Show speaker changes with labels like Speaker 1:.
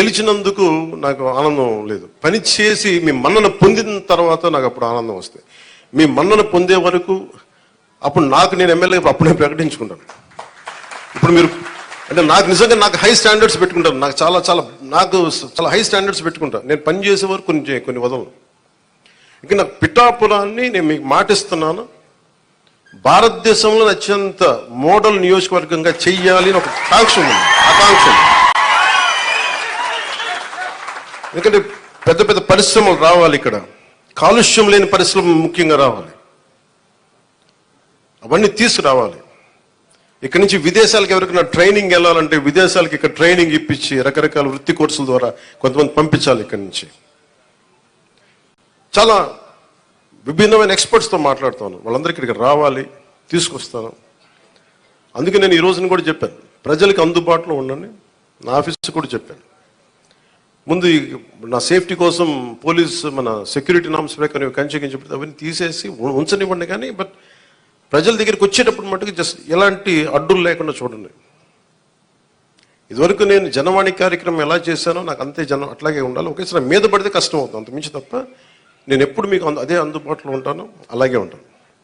Speaker 1: గెలిచినందుకు నాకు ఆనందం లేదు. పని చేసి మీ మన్నన పొందిన తర్వాత నాకు అప్పుడు ఆనందం వస్తుంది మీ మన్నన పొందే వరకు అప్పుడు నాకు నేను ఎమ్మెల్యే అప్పుడే ప్రకటించుకుంటాను. ఇప్పుడు మీరు అంటే నాకు నిజంగా నాకు హై స్టాండర్డ్స్ పెట్టుకుంటాను నాకు చాలా చాలా నాకు చాలా హై స్టాండర్డ్స్ పెట్టుకుంటాను నేను పని చేసే వరకు కొన్ని కొన్ని వదలను. ఇక నాకు పిఠాపురాన్ని నేను మీకు మాటిస్తున్నాను. భారతదేశంలో అత్యంత మోడల్ నియోజకవర్గంగా చెయ్యాలి అని ఒక కాంక్ష ఉంది. ఆకాంక్ష ఉంది ఎందుకంటే పెద్ద పెద్ద పరిశ్రమలు రావాలి ఇక్కడ. కాలుష్యం లేని పరిశ్రమ ముఖ్యంగా రావాలి. అవన్నీ తీసుకురావాలి. ఇక్కడి నుంచి విదేశాలకు ఎవరికైనా ట్రైనింగ్ వెళ్ళాలంటే విదేశాలకు ఇక్కడ ట్రైనింగ్ ఇప్పించి రకరకాల వృత్తి కోర్సుల ద్వారా కొంతమంది పంపించాలి ఇక్కడి నుంచి. చాలా విభిన్నమైన ఎక్స్పర్ట్స్తో మాట్లాడుతాను. వాళ్ళందరికీ ఇక్కడికి రావాలి తీసుకొస్తాను. అందుకే నేను ఈ రోజున కూడా చెప్పాను. ప్రజలకు అందుబాటులో ఉండండి. నా ఆఫీస్ కూడా చెప్పాను. ముందు నా సేఫ్టీ కోసం పోలీస్ మన సెక్యూరిటీ నామ్స్ ప్రకారం కంచె చెప్పి అవన్నీ తీసేసి ఉంచనివ్వండి కానీ బట్ ప్రజల దగ్గరికి వచ్చేటప్పుడు మటుకు జస్ట్ ఎలాంటి అడ్డులు లేకుండా చూడండి. ఇదివరకు నేను జనవాణి కార్యక్రమం ఎలా చేశానో నాకు అంతే జనం అట్లాగే ఉండాలి. ఒకేసారి మీద పడితే కష్టం అవుతుంది. అంతమించి తప్ప నేను ఎప్పుడు మీకు అదే అందుబాటులో ఉంటాను. అలాగే ఉంటాను.